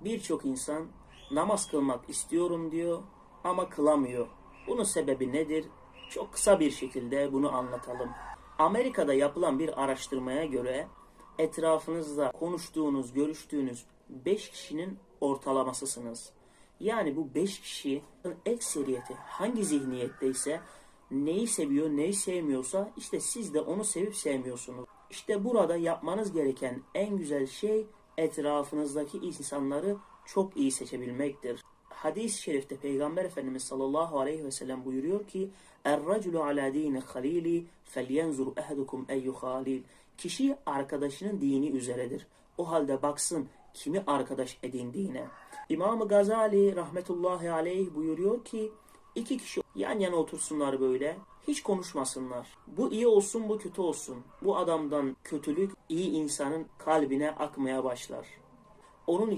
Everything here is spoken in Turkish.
Birçok insan namaz kılmak istiyorum diyor ama kılamıyor. Bunun sebebi nedir? Çok kısa bir şekilde bunu anlatalım. Amerika'da yapılan bir araştırmaya göre etrafınızda konuştuğunuz, görüştüğünüz 5 kişinin ortalamasısınız. Yani bu 5 kişinin ekseriyeti hangi zihniyetteyse neyi seviyor, neyi sevmiyorsa işte siz de onu sevip sevmiyorsunuz. İşte burada yapmanız gereken en güzel şey etrafınızdaki insanları çok iyi seçebilmektir. Hadis-i şerifte Peygamber Efendimiz sallallahu aleyhi ve sellem buyuruyor ki Er-raculu ala dini halili felyenzur ehadukum eyyü halil. Kişi arkadaşının dini üzeredir. O halde baksın kimi arkadaş edindiğine. İmam-ı Gazali rahmetullahi aleyh buyuruyor ki iki kişi yan yana otursunlar böyle hiç konuşmasınlar. Bu iyi olsun bu kötü olsun. Bu adamdan kötülük iyi insanın kalbine akmaya başlar. Onun